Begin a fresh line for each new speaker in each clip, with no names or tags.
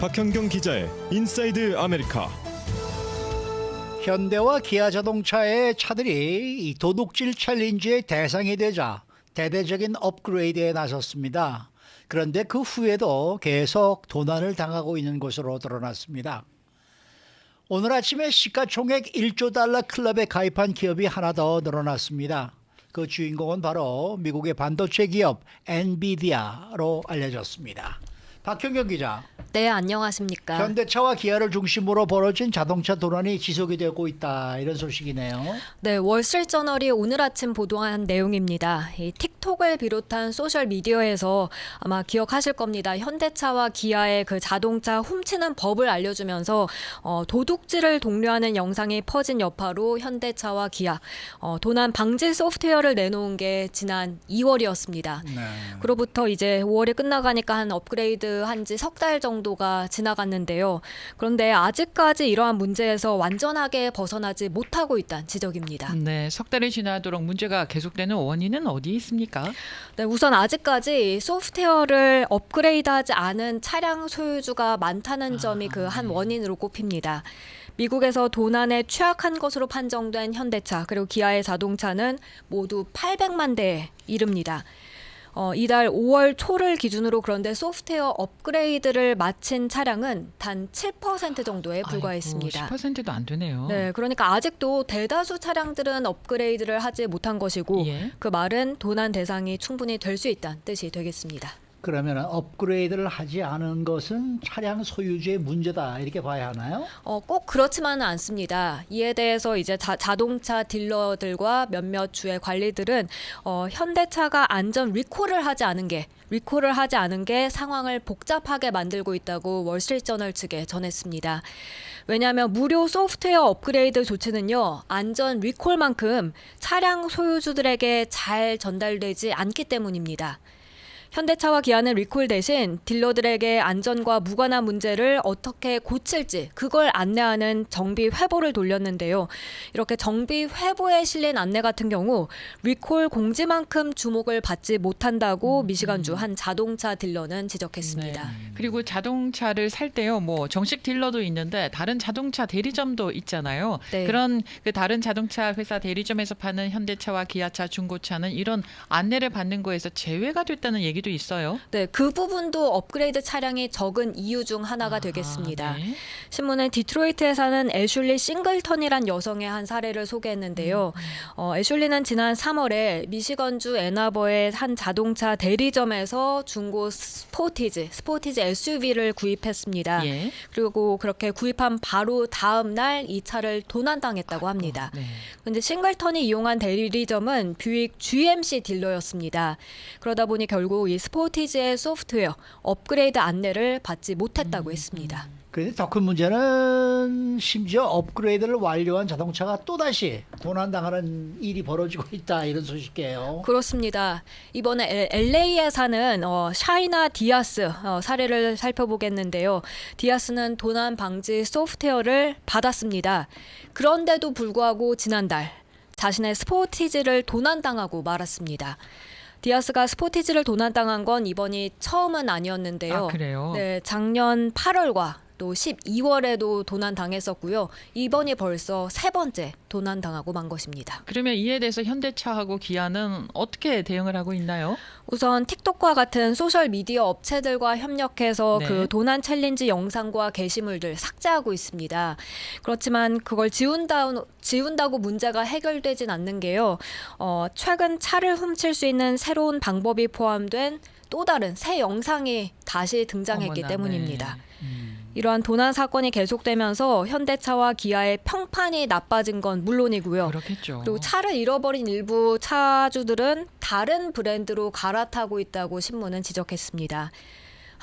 박현경 기자의 인사이드 아메리카.
현대와 기아 자동차의 차들이 이 도둑질 챌린지의 대상이 되자 대대적인 업그레이드에 나섰습니다. 그런데 그 후에도 계속 도난을 당하고 있는 것으로 드러났습니다. 오늘 아침에 시가총액 1조 달러 클럽에 가입한 기업이 하나 더 늘어났습니다. 그 주인공은 바로 미국의 반도체 기업 엔비디아로 알려졌습니다. 박현경 기자.
네, 안녕하십니까.
현대차와 기아를 중심으로 벌어진 자동차 도난이 지속이 되고 있다 이런 소식이네요.
네, 월스트리트저널이 오늘 아침 보도한 내용입니다. 이 틱톡을 비롯한 소셜 미디어에서 아마 기억하실 겁니다. 현대차와 기아의 그 자동차 훔치는 법을 알려주면서 어, 도둑질을 독려하는 영상이 퍼진 여파로 현대차와 기아 어, 도난 방지 소프트웨어를 내놓은 게 지난 2월이었습니다.
네.
그로부터 이제 5월이 끝나가니까 한 업그레이드 한 지 석 달 정도 가 지나갔는데요. 그런데 아직까지 이러한 문제에서 완전하게 벗어나지 못하고 있다는 지적입니다.
네, 석 달이 지나도록 문제가 계속되는 원인은 어디에 있습니까?
네, 우선 아직까지 소프트웨어를 업그레이드하지 않은 차량 소유주가 많다는 점이 그 한 원인으로 꼽힙니다. 미국에서 도난에 취약한 것으로 판정된 현대차 그리고 기아의 자동차는 모두 800만 대에 이릅니다. 어, 이달 5월 초를 기준으로 그런데 소프트웨어 업그레이드를 마친 차량은 단 7% 정도에 불과했습니다.
아이고, 10%도 안 되네요.
네, 그러니까 아직도 대다수 차량들은 업그레이드를 하지 못한 것이고
예.
그 말은 도난 대상이 충분히 될 수 있다는 뜻이 되겠습니다.
그러면 업그레이드를 하지 않은 것은 차량 소유주의 문제다 이렇게 봐야 하나요?
어, 꼭 그렇지만은 않습니다. 이에 대해서 이제 자, 자동차 딜러들과 몇몇 주의 관리들은 어, 현대차가 안전 리콜을 하지 않은 게 리콜을 하지 않은 게 상황을 복잡하게 만들고 있다고 월스트리트저널 측에 전했습니다. 왜냐하면 무료 소프트웨어 업그레이드 조치는요 안전 리콜만큼 차량 소유주들에게 잘 전달되지 않기 때문입니다. 현대차와 기아는 리콜 대신 딜러들에게 안전과 무관한 문제를 어떻게 고칠지 그걸 안내하는 정비 회보를 돌렸는데요. 이렇게 정비 회보에 실린 안내 같은 경우 리콜 공지만큼 주목을 받지 못한다고 미시간주 한 자동차 딜러는 지적했습니다.
네. 그리고 자동차를 살 때요, 뭐 정식 딜러도 있는데 다른 자동차 대리점도 있잖아요.
네.
그런 그 다른 자동차 회사 대리점에서 파는 현대차와 기아차, 중고차는 이런 안내를 받는 거에서 제외가 됐다는 얘기 도 있어요.
네, 그 부분도 업그레이드 차량이 적은 이유 중 하나가
아,
되겠습니다.
네.
신문은 디트로이트에 사는 애슐리 싱글턴이란 여성의 한 사례를 소개했는데요. 어, 애슐리는 지난 3월에 미시건주 애나버의 한 자동차 대리점에서 중고 스포티지, 스포티지 SUV를 구입했습니다.
예.
그리고 그렇게 구입한 바로 다음 날 이 차를 도난당했다고 합니다.
네.
근데 싱글턴이 이용한 대리점은 뷰익 GMC 딜러였습니다. 그러다 보니 결국 이 스포티지의 소프트웨어 업그레이드 안내를 받지 못했다고 했습니다.
그런데 더큰 문제는 심지어 업그레이드를 완료한 자동차가 또다시 도난당하는 일이 벌어지고 있다 이런 소식이에요.
그렇습니다. 이번에 LA에 사는 어, 샤이나 디아스 어, 사례를 살펴보겠는데요. 디아스는 도난 방지 소프트웨어를 받았습니다. 그런데도 불구하고 지난달 자신의 스포티지를 도난당하고 말았습니다. 디아스가 스포티지를 도난당한 건 이번이 처음은 아니었는데요.
아, 그래요?
네, 작년 8월과 또 12월에도 도난 당했었고요. 이번이 벌써 세 번째 도난 당하고 만 것입니다.
그러면 이에 대해서 현대차하고 기아는 어떻게 대응을 하고 있나요?
우선 틱톡과 같은 소셜 미디어 업체들과 협력해서
네.
그 도난 챌린지 영상과 게시물들 삭제하고 있습니다. 그렇지만 그걸 지운다, 지운다고 문제가 해결되진 않는 게요. 어, 최근 차를 훔칠 수 있는 새로운 방법이 포함된 또 다른 새 영상이 다시 등장했기
어머나,
때문입니다.
네. 음.
이러한 도난 사건이 계속되면서 현대차와 기아의 평판이 나빠진 건 물론이고요.
그렇겠죠.
그리고 차를 잃어버린 일부 차주들은 다른 브랜드로 갈아타고 있다고 신문은 지적했습니다.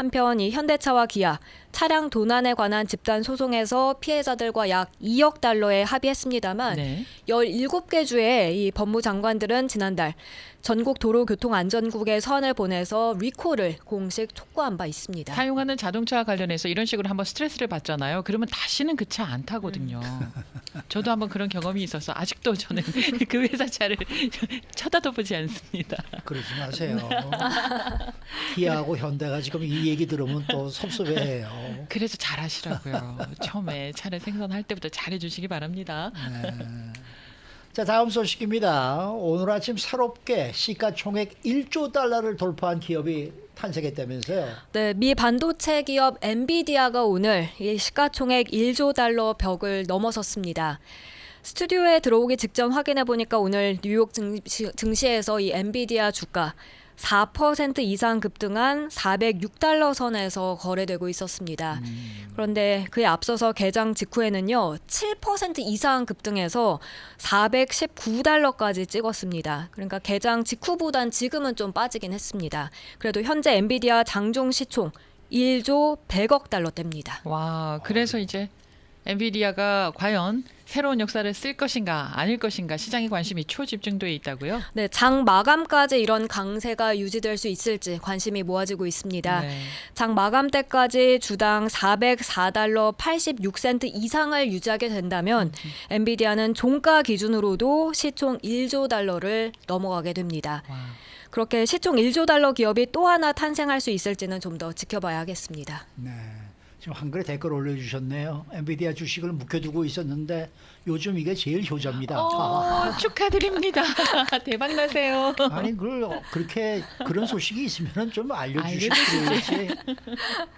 한편 이 현대차와 기아 차량 도난에 관한 집단 소송에서 피해자들과 약 2억 달러에 합의했습니다만
네.
17개 주의 이 법무 장관들은 지난달 전국 도로교통안전국에 서한을 보내서 리콜을 공식 촉구한 바 있습니다.
사용하는 자동차와 관련해서 이런 식으로 한번 스트레스를 받잖아요. 그러면 다시는 그 차 안 타거든요. 저도 한번 그런 경험이 있어서 아직도 저는 그 회사 차를 쳐다도 보지 않습니다.
그러지 마세요. 기아하고 현대가 지금 이 얘기 들으면 또 섭섭해해요.
그래서 잘하시라고요. 처음에 차를 생산할 때부터 잘해주시기 바랍니다.
네. 자 다음 소식입니다. 오늘 아침 새롭게 시가총액 1조 달러를 돌파한 기업이 탄생했다면서요.
네, 미 반도체 기업 엔비디아가 오늘 이 시가총액 1조 달러 벽을 넘어섰습니다. 스튜디오에 들어오기 직전 확인해 보니까 오늘 뉴욕 증시, 증시에서 이 엔비디아 주가 4% 이상 급등한 406달러 선에서 거래되고 있었습니다. 그런데 그에 앞서서 개장 직후에는요, 7% 이상 급등해서 419달러까지 찍었습니다. 그러니까 개장 직후보단 지금은 좀 빠지긴 했습니다. 그래도 현재 엔비디아 장중 시총 1조 100억 달러대입니다.
와, 그래서 이제 엔비디아가 과연 새로운 역사를 쓸 것인가 아닐 것인가 시장의 관심이 초집중돼 있다고요?
네, 장 마감까지 이런 강세가 유지될 수 있을지 관심이 모아지고 있습니다.
네.
장 마감 때까지 주당 404달러 86센트 이상을 유지하게 된다면 엔비디아는 종가 기준으로도 시총 1조 달러를 넘어가게 됩니다.
와.
그렇게 시총 1조 달러 기업이 또 하나 탄생할 수 있을지는 좀 더 지켜봐야 하겠습니다.
네. 지금 한글에 댓글 올려주셨네요. 엔비디아 주식을 묵혀두고 있었는데 요즘 이게 제일 효자입니다.
어, 축하드립니다. 대박 나세요.
아니 그걸 그렇게 그런 소식이 있으면 좀 알려주시지.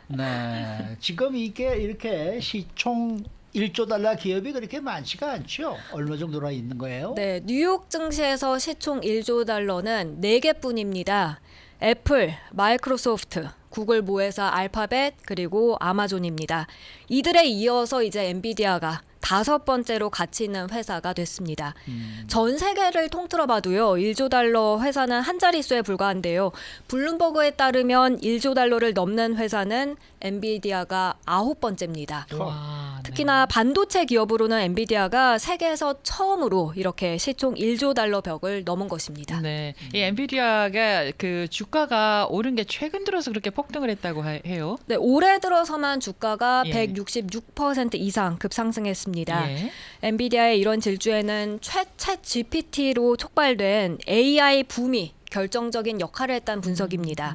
네, 지금 이게 이렇게 시총 1조 달러 기업이 그렇게 많지가 않죠. 얼마 정도나 있는 거예요?
네, 뉴욕 증시에서 시총 1조 달러는 4개뿐입니다. 애플, 마이크로소프트, 구글 모회사 알파벳 그리고 아마존입니다. 이들에 이어서 이제 엔비디아가 다섯 번째로 가치 있는 회사가 됐습니다. 전 세계를 통틀어 봐도요. 1조 달러 회사는 한 자릿수에 불과한데요. 블룸버그에 따르면 1조 달러를 넘는 회사는 엔비디아가 아홉 번째입니다.
와,
특히나 반도체 기업으로는 엔비디아가 세계에서 처음으로 이렇게 시총 1조 달러 벽을 넘은 것입니다.
네. 이 엔비디아가 그 주가가 오른 게 최근 들어서 그렇게 폭등을 했다고 하- 해요.
네, 올해 들어서만 주가가
예.
166% 이상 급상승했습니다.
예.
엔비디아의 이런 질주에는 최챗 GPT로 촉발된 AI 붐이 결정적인 역할을 했다는 분석입니다.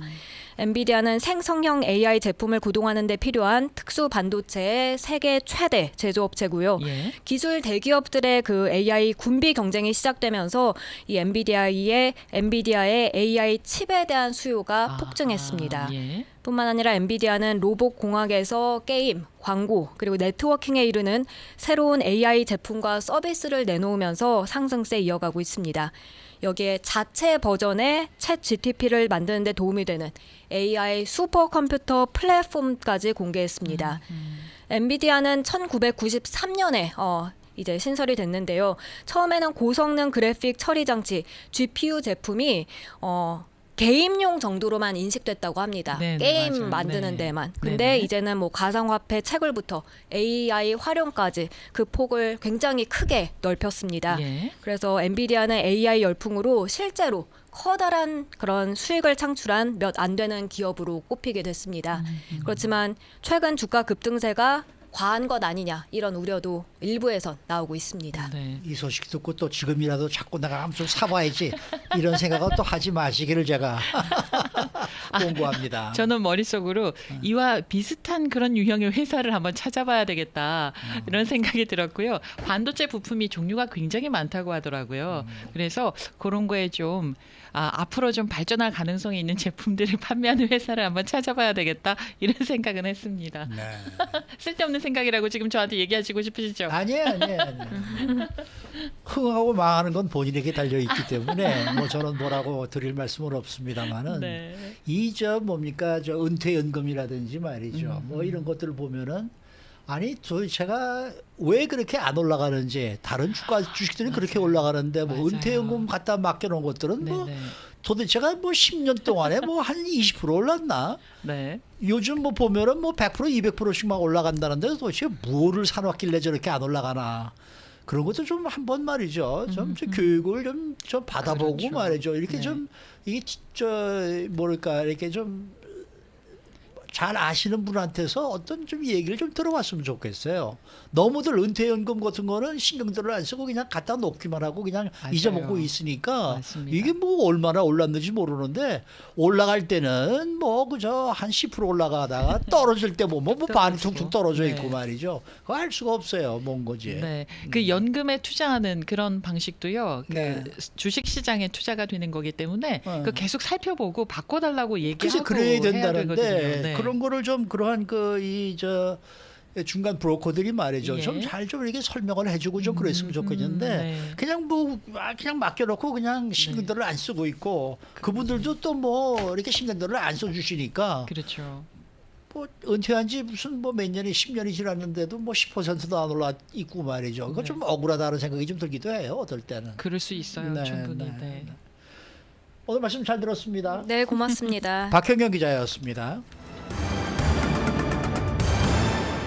엔비디아는 생성형 AI 제품을 구동하는 데 필요한 특수 반도체의 세계 최대 제조업체고요.
예.
기술 대기업들의 그 AI 군비 경쟁이 시작되면서 이 엔비디아의 엔비디아의 AI 칩에 대한 수요가
아,
폭증했습니다.
아, 예.
뿐만 아니라 엔비디아는 로봇 공학에서 게임, 광고, 그리고 네트워킹에 이르는 새로운 AI 제품과 서비스를 내놓으면서 상승세 이어가고 있습니다. 여기에 자체 버전의 챗 GTP를 만드는 데 도움이 되는 AI 슈퍼컴퓨터 플랫폼까지 공개했습니다. 엔비디아는 1993년에 어, 이제 신설이 됐는데요. 처음에는 고성능 그래픽 처리 장치 GPU 제품이 어, 게임용 정도로만 인식됐다고 합니다.
네, 네,
게임
맞아요.
만드는
네.
데만.
네,
근데
네.
이제는 뭐 가상화폐 채굴부터 AI 활용까지 그 폭을 굉장히 크게 넓혔습니다.
예.
그래서 엔비디아는 AI 열풍으로 실제로 커다란 그런 수익을 창출한 몇 안 되는 기업으로 꼽히게 됐습니다.
음,
그렇지만 최근 주가 급등세가 과한 것 아니냐 이런 우려도 일부에선 나오고 있습니다.
네.
이 소식 듣고 또 지금이라도 자꾸 내가 좀 사봐야지 이런 생각은 또 하지 마시기를 제가 공고합니다.
저는 머릿속으로 이와 비슷한 그런 유형의 회사를 한번 찾아봐야 되겠다 이런 생각이 들었고요. 반도체 부품이 종류가 굉장히 많다고 하더라고요. 그래서 그런 거에 좀 아, 앞으로 좀 발전할 가능성이 있는 제품들을 판매하는 회사를 한번 찾아봐야 되겠다 이런 생각은 했습니다.
네.
쓸데없는 생각이라고 지금 저한테 얘기하시고 싶으시죠?
아니에요, 아니에요. 아니에요. 흥하고 망하는 건 본인에게 달려 있기 때문에 뭐 저는 뭐라고 드릴 말씀은 없습니다만은
네.
이 저 뭡니까 저 은퇴 연금이라든지 말이죠.
음.
뭐 이런 것들을 보면은 아니 도대체가 왜 그렇게 안 올라가는지 다른 주가 주식들은 그렇게 올라가는데 뭐
맞아요.
은퇴연금 갖다 맡겨놓은 것들은 뭐
네네.
도대체가 뭐 10년 동안에 뭐 한 20% 올랐나?
네.
요즘 뭐 보면은 뭐 100% 200%씩 막 올라간다는데 도대체 뭐를 사놨길래 저렇게 안 올라가나? 그런 것도 좀 한 번 말이죠. 좀, 좀 교육을 좀, 좀 받아보고
음, 그렇죠.
말이죠. 이렇게
네.
좀 이게 저 뭐랄까 이렇게 좀 잘 아시는 분한테서 어떤 좀 얘기를 좀 들어봤으면 좋겠어요. 너무들 은퇴연금 같은 거는 신경들을 안 쓰고 그냥 갖다 놓기만 하고 그냥
맞아요.
잊어먹고 있으니까
맞습니다.
이게 뭐 얼마나 올랐는지 모르는데 올라갈 때는 뭐 그저 한 10% 올라가다가 떨어질 때 보면 뭐반. 툭툭 떨어져
네.
있고 말이죠. 그거 알 수가 없어요. 뭔 거지.
네, 그 연금에 투자하는 그런 방식도요. 그
네.
주식 시장에 투자가 되는 거기 때문에
어.
그 계속 살펴보고 바꿔달라고 얘기하고
그래야
해야
된다는데
되거든요. 네.
그런 거를 좀 그러한 그 이 저 중간 브로커들이 말이죠.
예.
좀잘좀 이렇게 설명을 해주고 좀 그랬으면
음,
좋겠는데
네.
그냥 뭐 아, 그냥 맡겨놓고 그냥 신경들을 안 쓰고 있고 그분들도 또 뭐 이렇게 신경들을 안 써주시니까
그렇죠.
뭐 은퇴한 지 무슨 뭐 몇 년이 10년이 지났는데도 뭐 10%도 안 올라 있고 말이죠. 그거
네.
좀 억울하다는 생각이 좀 들기도 해요. 어떨 때는.
그럴 수 있어요.
네,
충분히.
네,
네.
오늘 말씀 잘 들었습니다.
네, 고맙습니다.
박현경 기자였습니다.